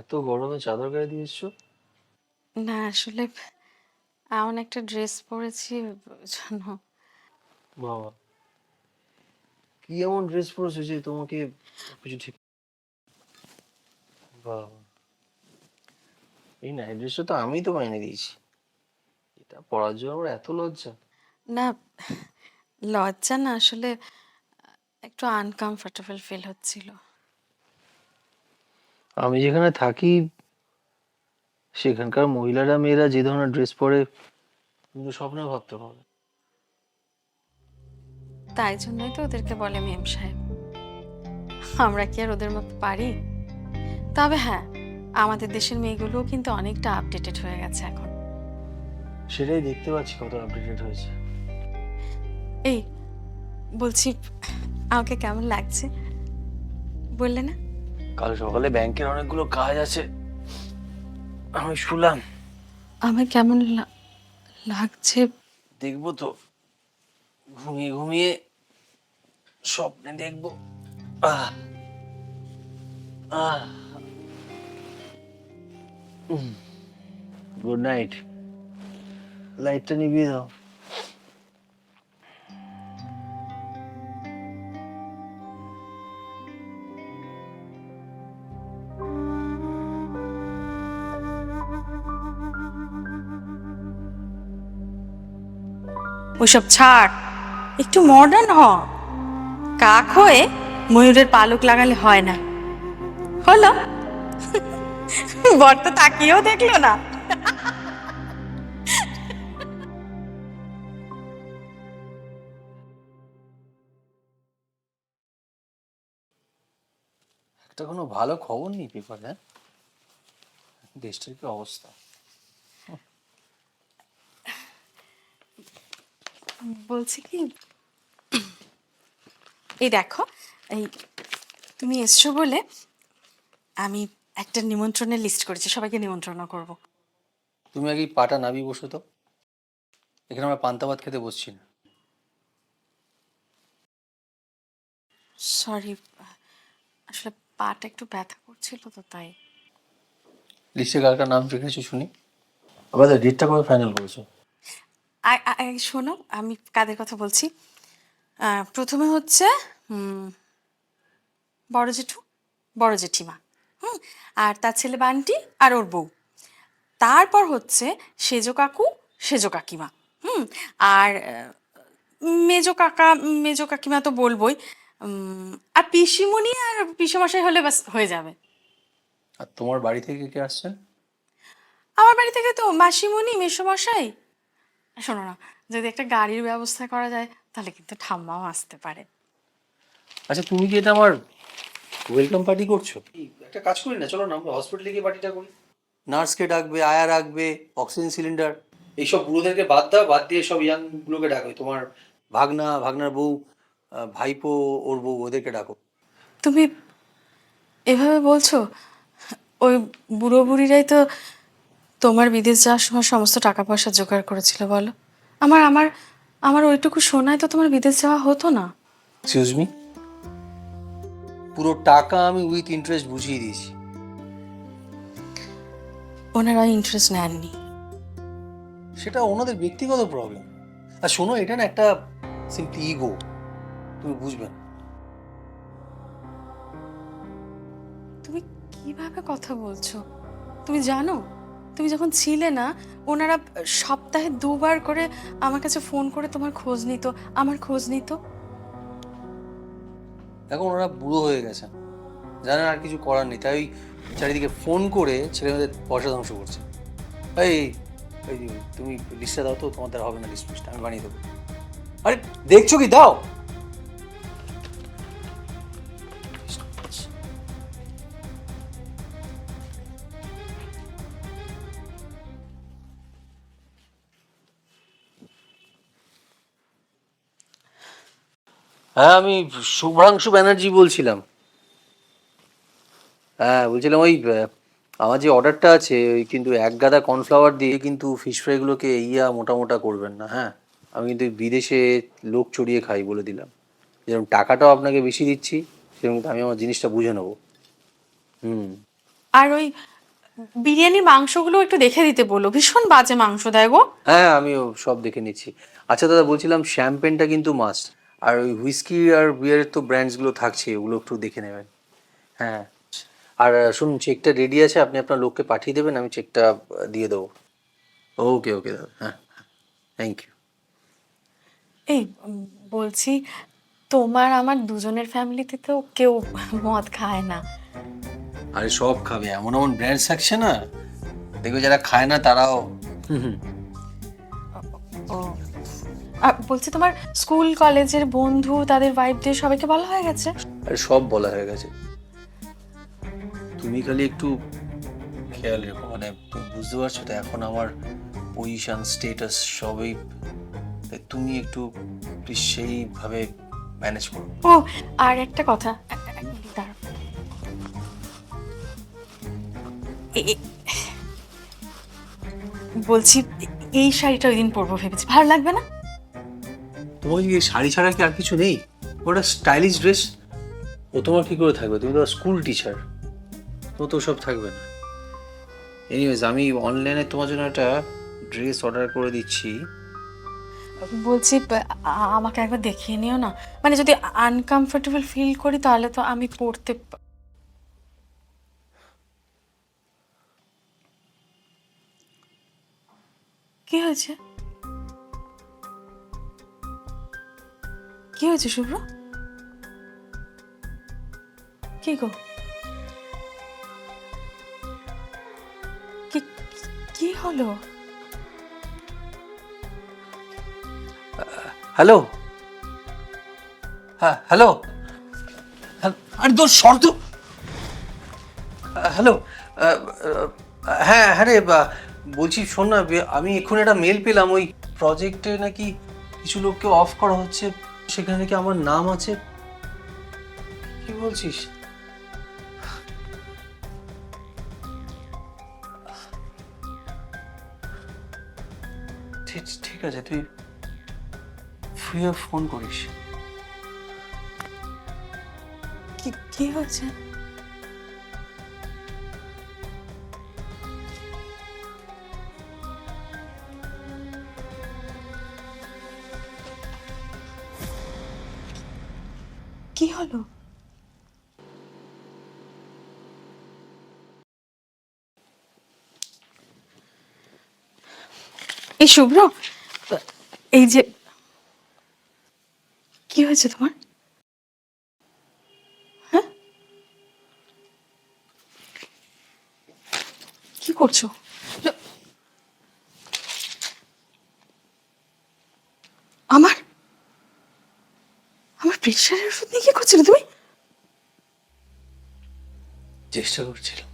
এত গরমে চাদর গায়ে দিয়ে এসছো? না আসলে এমন একটা ড্রেস পরেছি জন্য বাবা কি এমন ড্রেস পরেছো যে তোমাকে কিছু ঠিক বাবা এই নাইট ড্রেসটা তো আমি তো মাইনে দিয়েছি। এটা পরার জন্য আমার এত লজ্জা। না লজ্জা না আসলে একটু আনকমফোর্টেবল ফিল হচ্ছিল। আমি যেখানে থাকি সেখানকার মহিলারা মেয়েরা যে ধরনের ড্রেস পরে কিন্তু স্বপ্নে ভাবতে পারবে তাই জন্যই তো ওদেরকে বলে মেম সাহেব। আমরা কি আর ওদের মতো পারি? তবে হ্যাঁ আমাদের দেশের মেয়েগুলোও কিন্তু অনেকটা আপডেটেড হয়ে গেছে এখন। সেটাই দেখতে পাচ্ছি কত আপডেটেড হয়েছে। এই বলছি আমাকে কেমন লাগছে? বললে না? কাল সকালে ব্যাংকের অনেকগুলো কাজ আছে। আমি শুলাম। আমার কেমন লাগছে? দেখব তো। ঘুমিয়ে ঘুমিয়ে স্বপ্নে দেখব। আহ আহ। গুড নাইট লাইটটা নিভিয়ে দাও। ওইসব ছাড়। একটু মডার্ন হ। কাক হয়ে ময়ূরের পালক লাগালে হয় না। হলো? বর তো তাকিয়েও দেখল না। একটা কোনো ভালো খবর নেই পেপারে দেশটার কি অবস্থা? বলছি কি? এই দেখো এই তুমি এসছো বলে আমি একটা নিমন্ত্রণের লিস্ট করেছি সবাইকে নিমন্ত্রণ করব। তুমি আগে পাটা নাবি বসো তো। এখানে আমরা পান্তা ভাত খেতে বসছি না। সরি আসলে পাটা একটু ব্যথা করছিল তো তাই। লিস্টে কার কার নাম রেখেছো শুনি। আবার ডেটটা কবে ফাইনাল করেছ? আ- আ- আ- শোনো আমি কাদের কথা বলছি? আহ, প্রথমে হচ্ছে বড় জেঠু বড় জেঠিমা হুম? আর তার ছেলে বান্টি আর ওর বউ। তারপর হচ্ছে সেজো কাকু সেজো কাকিমা হুম? আর আহ, মেজো কাকা মেজো কাকিমা তো বলবোই উম, আর পিসিমণি আর পিসেমশাই হলে বাস হয়ে যাবে। আর তোমার বাড়ি থেকে কে আসছেন? আমার বাড়ি থেকে তো মাসিমণি মেসোমশাই শোনো না যদি একটা গাড়ির ব্যবস্থা করা যায় তাহলে কিন্তু ঠাম্মাও আসতে পারে। আচ্ছা তুমি কি এটা আমার ওয়েলকাম পার্টি করছ? একটা কাজ করি না চলো না আমরা হসপিটালে গিয়ে পার্টিটা করি। নার্সকে ডাকবে আয়া রাখবে অক্সিজেন সিলিন্ডার এইসব বুড়োদেরকে বাদ দাও বাদ দিয়ে সব ইয়াং গুলোকে ডাকবে তোমার ভাগনা ভাগনার বউ ভাইপো ওর বউ ওদেরকে ডাকো। তুমি এভাবে বলছো? ওই বুড়ো বুড়িরাই তো তোমার বিদেশ যাওয়ার সময় সমস্ত টাকা পয়সা জোগাড় করেছিল বলো। আমার আমার আমার ওইটুকু শোনায় তো তোমার বিদেশ যাওয়া হতো না। এক্সকিউজ মি পুরো টাকা আমি উইথ ইন্টারেস্ট বুঝিয়ে দিয়েছি। ওনারা ইন্টারেস্ট নেননি। সেটা ওনাদের ব্যক্তিগত প্রবলেম আর শোনো এটা না একটা সিম্পলি ইগো তুমি বুঝবে না। তুমি কীভাবে কথা বলছো? তুমি জানো? তুমি যখন ছিলে না, ওনারা সপ্তাহে দুবার করে আমার কাছে ফোন করে তোমার খোঁজ নিত, আমার খোঁজ নিত? এখন ওনারা বুড়ো হয়ে গেছে। জানেন আর কিছু করার নেই, তাই চারিদিকে ফোন করে ছেলেমেয়েদের পয়সা ধ্বংস করছে। এই তুমি লিস্টটা দাও তো, তোমাদের হবে না লিস্ট আমি বানিয়ে দেবো। আরে, দেখছ কি? দাও! হ্যাঁ আমি শুভ্রাংশু ব্যানার্জি বলছিলাম। হ্যাঁ বলছিলাম ওই আমার যে অর্ডারটা আছে ওই কিন্তু এক গাদা কর্নফ্লাওয়ার দিয়ে কিন্তু ফিশ ফ্রাইগুলোকে ইয়া মোটা মোটা করবেন না হ্যাঁ। আমি কিন্তু বিদেশে লোক চড়িয়ে খাই বলে দিলাম। যেরকম টাকাটাও আপনাকে বেশি দিচ্ছি সেরকম আমি আমার জিনিসটা বুঝে নেব। হুম। আর ওই বিরিয়ানির মাংসগুলো একটু দেখে দিতে বলো ভীষণ বাজে মাংস দেয় গো। হ্যাঁ আমিও সব দেখে নিচ্ছি। আচ্ছা দাদা বলছিলাম শ্যাম্পেনটা কিন্তু মাস্ট আর ওই হুইস্কি আর বিয়ারের তো ব্র্যান্ডসগুলো থাকছে ওগুলো একটু দেখে নেবেন। হ্যাঁ। আর শুনুন চেকটা রেডি আছে আপনি আপনার লোককে পাঠিয়ে দেবেন আমি চেকটা দিয়ে দেবো। ওকে ওকে দাদা। হ্যাঁ থ্যাংক ইউ এই বলছি তোমার আমার দুজনের ফ্যামিলিতে তো কেউ মদ খায় না। আরে সব খাবে এমন এমন ব্র্যান্ডস থাকছে না। দেখবে যারা খায় না তারাও। হুম। বলছি তোমার স্কুল কলেজের বন্ধু তাদের ওয়াইফদের সবাইকে বলা হয়ে গেছে? আরে সব বলা হয়ে গেছে। তুমি খালি একটু খেয়াল রেখো মানে তুমি বুঝতে পারছ তো এখন আমার পজিশন স্টেটাস সবই তাই তুমি একটু সেইভাবে ম্যানেজ করো। ও আর একটা কথা দাঁড়াও। এ- এ- বলছি এই শাড়িটা ওই দিন পরবো ভেবেছি। ভালো লাগবে না? তোমার কি শাড়ি ছাড়া কি আর কিছু নেই? ওটা স্টাইলিশ ড্রেস ও তোমার কি করে থাকবে? তুমি তো স্কুল টিচার ও তো সব থাকবে না। এনিওয়েজ আমি অনলাইনে তোমার জন্য একটা ড্রেস অর্ডার করে দিচ্ছি। বলছি আমাকে একবার দেখিয়ে নিও না। মানে যদি আনকমফোর্টেবল ফিল করি তাহলে তো আমি পড়তে কি হয়েছে? কি হয়েছে শুভ্র? কি গো? কি হলো? হ্যালো? হ্যাঁ হ্যালো? আরে তোর শর্ত হ্যালো? হ্যাঁ হ্যাঁ রে বলছি শোন না আমি এক্ষুনি একটা মেল পেলাম, ওই প্রজেক্টে নাকি কিছু লোককে অফ করা হচ্ছে। সেখানে কি আমার নাম আছে? কি বলছিস? ঠিক আছে, তুই ফ্রি ফোন করিস। কি কি হয়েছে? হলো এই শুভ্র এই যে কি হয়েছে তোমার? হ্যাঁ? কি করছ আমার আমার প্রেশারের ওষুধ নিয়ে কি করছিলে তুমি? চেষ্টা করছিলাম।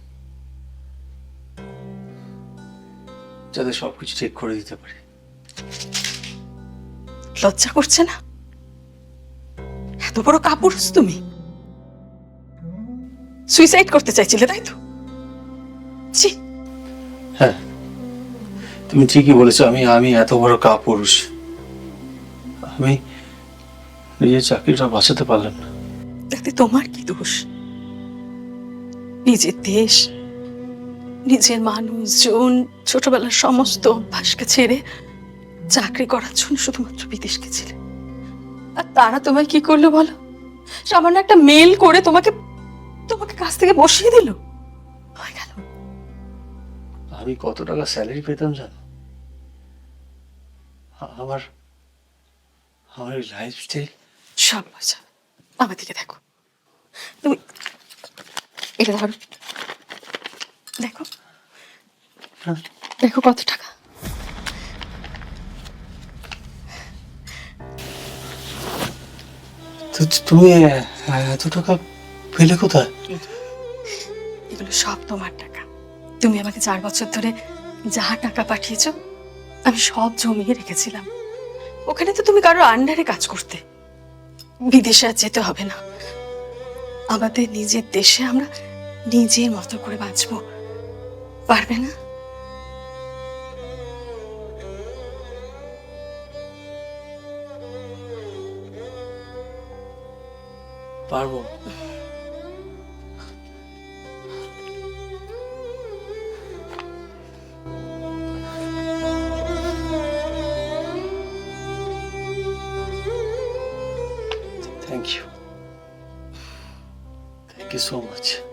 যাতে সবকিছু ঠিক করে দিতে পারি। লজ্জা করছে না? এত বড় কাপুরুষ তুমি। সুইসাইড করতে চাইছিলে তাই তো? ছি। হ্যাঁ তুমি ঠিকই বলেছ আমি আমি এত বড় কাপুরুষ। আমি নিজের চাকরিটা বাঁচাতে পারলাম না। তাতে তোমার কি দোষ? নিজের দেশ নিজের মানুষজন ছোটবেলার সমস্ত অভ্যাসকে ছেড়ে চাকরি করার জন্য শুধুমাত্র বিদেশ গেছিলে। আর তারা তোমায় কি করল বলো? সামান্য একটা মেল করে তোমাকে তোমাকে কাছ থেকে বসিয়ে দিল? হয়ে গেল। আমি কত টাকা স্যালারি পেতাম জানো? আমার আমার লাইফস্টাইল সব মজা। আমার দিকে দেখো। তুমি এটা ধরো। দেখো। দেখো কত টাকা। তুমি এত টাকা পেলে কোথায়? এগুলো সব তোমার টাকা। তুমি আমাকে চার বছর ধরে যা টাকা পাঠিয়েছো আমি সব জমিয়ে রেখেছিলাম। ওখানে তো তুমি কারোর আন্ডারে কাজ করতে। বিদেশে আর যেতে হবে না। আমাদের নিজের দেশে আমরা নিজের মতো করে বাঁচব। পারবে না? পারব। Thank you thank you so much